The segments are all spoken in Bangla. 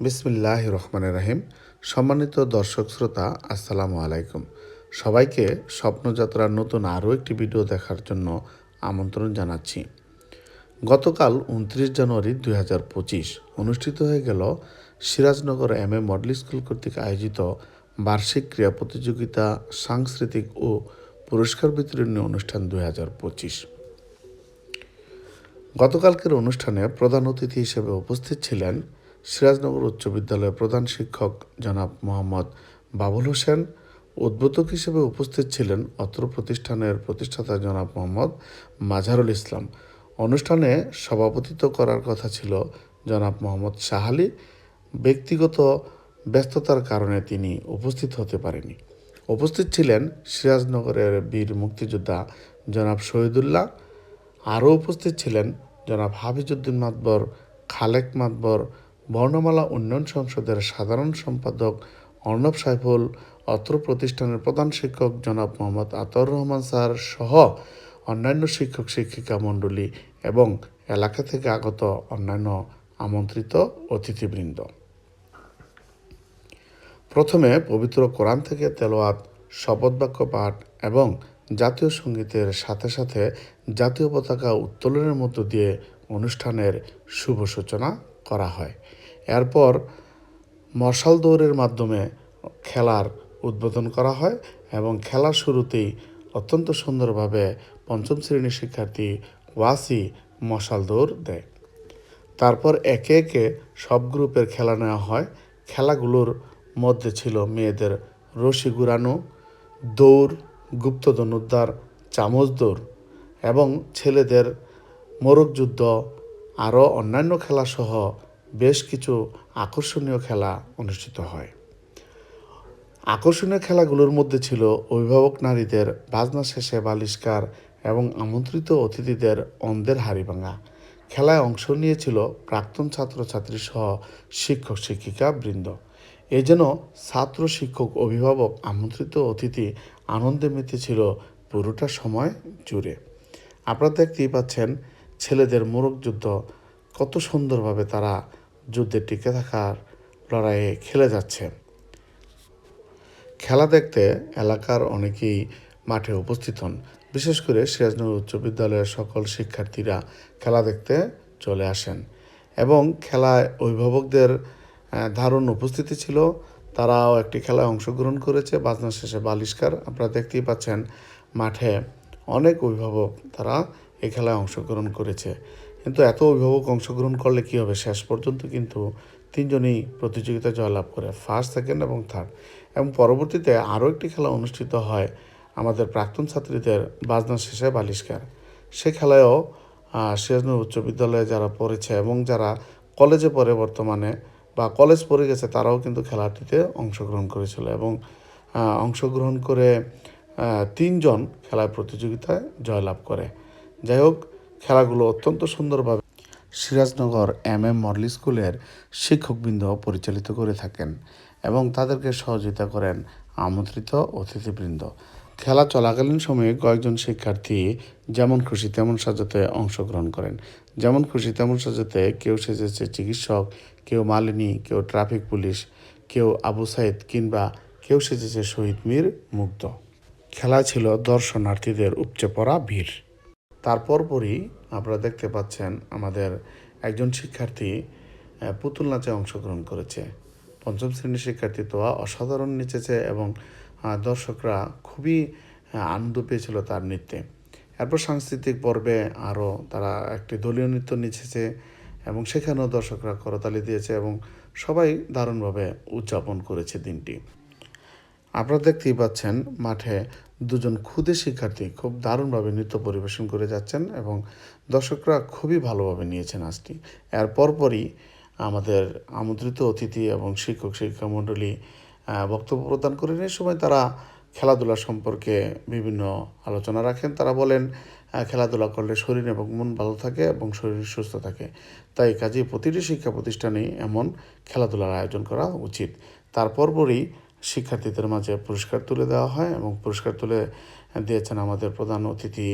বিসমিল্লাহ রহমান রাহিম। সম্মানিত দর্শক শ্রোতা, আসসালামু আলাইকুম। সবাইকে স্বপ্নযাত্রার নতুন আরও একটি ভিডিও দেখার জন্য আমন্ত্রণ জানাচ্ছি। গতকাল উনত্রিশ জানুয়ারি দুই হাজার পঁচিশ অনুষ্ঠিত হয়ে গেল Sirajnagar M A model school কর্তৃক আয়োজিত বার্ষিক ক্রীড়া প্রতিযোগিতা সাংস্কৃতিক ও পুরস্কার বিতরণী অনুষ্ঠান দুই হাজার পঁচিশ। গতকালকের অনুষ্ঠানে প্রধান অতিথি হিসেবে উপস্থিত ছিলেন সিরাজনগর উচ্চ বিদ্যালয়ের প্রধান শিক্ষক জনাব মোহাম্মদ বাবুল হোসেন। উদ্বোধক হিসেবে উপস্থিত ছিলেন অত্র প্রতিষ্ঠানের প্রতিষ্ঠাতা জনাব মোহাম্মদ মাঝারুল ইসলাম। অনুষ্ঠানে সভাপতিত্ব করার কথা ছিল জনাব মোহাম্মদ শাহালি ব্যক্তিগত ব্যস্ততার কারণে তিনি উপস্থিত হতে পারেনি উপস্থিত ছিলেন সিরাজনগরের বীর মুক্তিযোদ্ধা জনাব শহীদুল্লাহ। আরও উপস্থিত ছিলেন জনাব হাফিজুদ্দিন মাতবর, খালেক মাতবর বর্ণমালা উন্নয়ন সংসদের সাধারণ সম্পাদক অর্ণব সাইফুল, অত্র প্রতিষ্ঠানের প্রধান শিক্ষক জনাব মোহাম্মদ আতর রহমান স্যার সহ অন্যান্য শিক্ষক, শিক্ষিকা মণ্ডলী এবং এলাকা থেকে আগত অন্যান্য আমন্ত্রিত অতিথিবৃন্দ। প্রথমে পবিত্র কোরআন থেকে তেলোয়াত শপথ বাক্য পাঠ এবং জাতীয় সঙ্গীতের সাথে সাথে জাতীয় পতাকা উত্তোলনের মধ্য দিয়ে অনুষ্ঠানের শুভ সূচনা করা হয়। এরপর মশাল দৌড়ের মাধ্যমে খেলার উদ্বোধন করা হয় এবং খেলার শুরুতেই অত্যন্ত সুন্দরভাবে পঞ্চম শ্রেণির শিক্ষার্থী ওয়াসি মশাল দৌড় দেয়। তারপর একে একে সব গ্রুপের খেলা নেওয়া হয়। খেলাগুলোর মধ্যে ছিল মেয়েদের রশি ঘুরানো, দৌড়, গুপ্তধন উদ্ধার, চামচ দৌড় এবং ছেলেদের মোরগ যুদ্ধ, আরও অন্যান্য খেলাসহ বেশ কিছু আকর্ষণীয় খেলা অনুষ্ঠিত হয়। আকর্ষণীয় খেলাগুলোর মধ্যে ছিল অভিভাবক নারীদের বাজনা শেষে বালিস্কার এবং আমন্ত্রিত অতিথিদের অন্ধের হাড়ি ভাঙা। খেলায় অংশ নিয়েছিল প্রাক্তন ছাত্রছাত্রী সহ শিক্ষক, শিক্ষিকা বৃন্দ। এ যেন ছাত্র, শিক্ষক, অভিভাবক, আমন্ত্রিত অতিথি আনন্দে মেতেছিল পুরোটা সময় জুড়ে। আপনারা দেখতেই পাচ্ছেন ছেলেদের মোরগ যুদ্ধ কত সুন্দরভাবে তারা যুদ্ধে টিকে থাকার লড়াইয়ে খেলে যাচ্ছে। খেলা দেখতে এলাকার অনেকেই মাঠে উপস্থিত হন। বিশেষ করে সিরাজনগর উচ্চ বিদ্যালয়ের সকল শিক্ষার্থীরা খেলা দেখতে চলে আসেন এবং খেলায় অভিভাবকদের ধারণ উপস্থিতি ছিল। তারাও একটি খেলায় অংশগ্রহণ করেছে। বাজনা শেষে বালিস্কার আপনারা দেখতেই পাচ্ছেন মাঠে অনেক অভিভাবক তারা এই খেলায় অংশগ্রহণ করেছে। কিন্তু এত অভিভাবক অংশগ্রহণ করলে কী হবে? শেষ পর্যন্ত কিন্তু তিনজনই প্রতিযোগিতায় জয়লাভ করে ফার্স্ট সেকেন্ড এবং থার্ড এবং পরবর্তীতে আরও একটি খেলা অনুষ্ঠিত হয় আমাদের প্রাক্তন ছাত্রীদের বাজনা শেষে বালিস্কার সে খেলায়ও সিরাজনগর উচ্চ বিদ্যালয়ে যারা পড়েছে এবং যারা কলেজে পড়ে বর্তমানে বা কলেজ পড়ে গেছে, তারাও কিন্তু খেলাটিতে অংশগ্রহণ করেছিল এবং অংশগ্রহণ করে তিনজন খেলার প্রতিযোগিতায় জয়লাভ করে। যাই হোক খেলাগুলো অত্যন্ত সুন্দরভাবে সিরাজনগর এম এম মডেল স্কুলের শিক্ষকবৃন্দ পরিচালিত করে থাকেন এবং তাদেরকে সহযোগিতা করেন আমন্ত্রিত অতিথিবৃন্দ। খেলা চলাকালীন সময়ে কয়েকজন শিক্ষার্থী যেমন খুশি তেমন সাজাতে অংশগ্রহণ করেন। যেমন খুশি তেমন সাজাতে কেউ সেজেছে চিকিৎসক, কেউ মালিনী, কেউ ট্রাফিক পুলিশ, কেউ আবু সাইদ কিংবা কেউ সেজেছে শহীদ মীর মুগ্ধ। খেলা ছিল দর্শনার্থীদের উপচে পড়া ভিড়। তারপর পরই আপনারা দেখতে পাচ্ছেন আমাদের একজন শিক্ষার্থী পুতুল নাচে অংশগ্রহণ করেছে। পঞ্চম শ্রেণির শিক্ষার্থী তো অসাধারণ নেচেছে এবং দর্শকরা খুবই আনন্দ পেয়েছিল তার নৃত্যে। এরপর সাংস্কৃতিক পর্বে আরও তারা একটি দলীয় নৃত্য নেচেছে এবং সেখানেও দর্শকরা করতালি দিয়েছে এবং সবাই দারুণভাবে উদযাপন করেছে দিনটি। আপনারা দেখতেই পাচ্ছেন মাঠে দুজন ক্ষুদে শিক্ষার্থী খুব দারুণভাবে নৃত্য পরিবেশন করে যাচ্ছেন এবং দর্শকরা খুবই ভালোভাবে নিয়েছেন আজটি এর পরপরই আমাদের আমন্ত্রিত অতিথি এবং শিক্ষক শিক্ষা মণ্ডলী বক্তব্য প্রদান করেন। এই সময় তারা খেলাধুলা সম্পর্কে বিভিন্ন আলোচনা রাখেন। তারা বলেন খেলাধুলা করলে শরীর এবং মন ভালো থাকে এবং শরীর সুস্থ থাকে। তাই কাজে প্রতিটি শিক্ষা প্রতিষ্ঠানেই এমন খেলাধুলার আয়োজন করা উচিত। তারপর পরই শিক্ষার্থীদের মাঝে পুরস্কার তুলে দেওয়া হয় এবং পুরস্কার তুলে দিয়েছেন আমাদের প্রধান অতিথি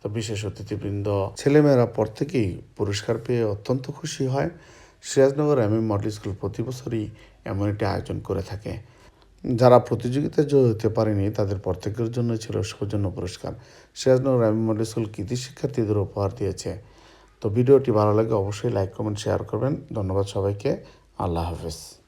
তো বিশেষ অতিথিবৃন্দ। ছেলেমেয়েরা পর থেকেই পুরস্কার পেয়ে অত্যন্ত খুশি হয়। Sirajnagar M M model school প্রতি বছরই এমন একটি আয়োজন করে থাকে। যারা প্রতিযোগিতায় জয়ী হতে পারেনি, তাদের প্রত্যেকের জন্য ছিল সৌজন্য পুরস্কার। Sirajnagar M M model school কৃতি শিক্ষার্থীদের উপহার দিয়েছে। তো ভিডিওটি ভালো লাগে অবশ্যই লাইক, কমেন্ট, শেয়ার করবেন। ধন্যবাদ সবাইকে। আল্লাহ হাফেজ।